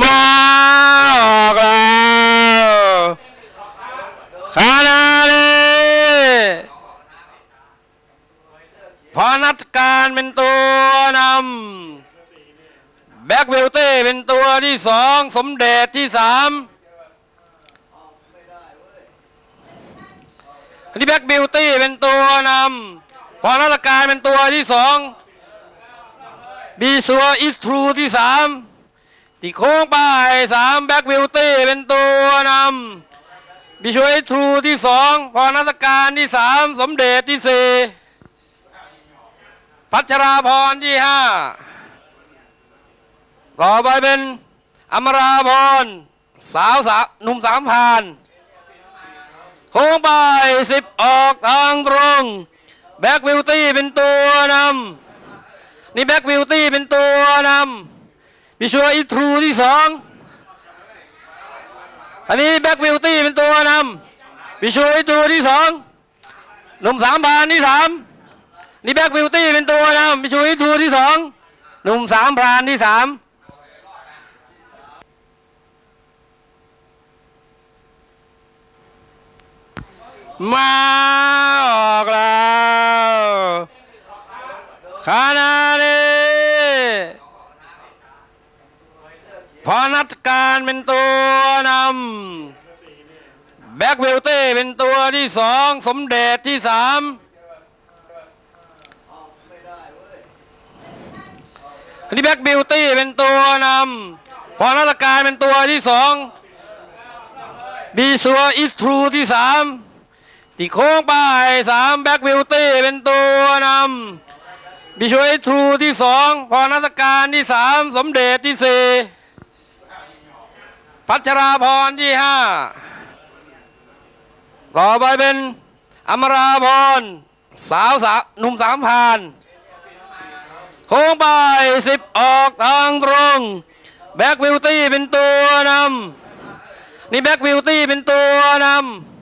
มากแล้วขณะนี้พอนัดการเป็นตัวนำแบ็กเวลเต้เป็นตัวที่สองสมเด็จที่สามอันนี้แบ็กบิวตี้เป็นตัวนำพอนักการเป็นตัวที่สองบีซัวอิสทรูที่สาม ตีโค้งไปสามแบ็กวิลตี้เป็นตัวนำบีชัวอิสทรูที่สองพอนัดการที่สามสมเด็จที่สี่พัชราพรที่ห้าต่อไปเป็นอมราพรสาวสาวหนุ่มสามพานโค้งไปสิบออกทางตรงแบ็กวิลตี้เป็นตัวนำนี่แบ็กวิลตี้เป็นตัวนำ มีชัวร์อีทรูที่สองอันนี้แบ็กวิลตี้เป็นตัวนำมีชัวร์อีทรูที่สองหนุ่มสามพานที่สามนี่แบ็กวิลตี้เป็นตัวนะมิชูอิทรูที่สองหนุ่มสามพรานที่สามมา พอนัดการเป็นตัวนำแบ็กวิลตี้เป็นตัวที่สองสมเด็จที่สามอันนี้แบ็กบิวตี้เป็นตัวนำพอนักการเป็นตัวที่สองบีซัวอิสทรูที่สามตีโค้งไปสามแบ็กบิวตี้เป็นตัวนำบีชัวอิสทรูที่สองพอนักการที่สามสมเด็จที่สี่ พัชราพรที่ห้าต่อไปเป็นอมราพรสาวสาวหนุ่มสามพานโค้งไปสิบออกทางตรง แบ็กวิลตี้เป็นตัวนำนี่แบ็กวิลตี้เป็นตัวน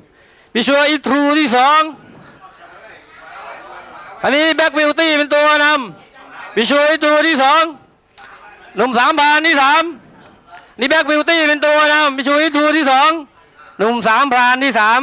ำมีชัวอีทรูที่สองอันนี้แบ็กวิลตี้เป็นตัวนำมีชัวอีทรูที่สองหนุ่มสามพานที่สาม นี่แบ็กบิวตี้เป็นตัวนะมีชัวร์อีทูที่สองหนุ่มสามพรานที่สาม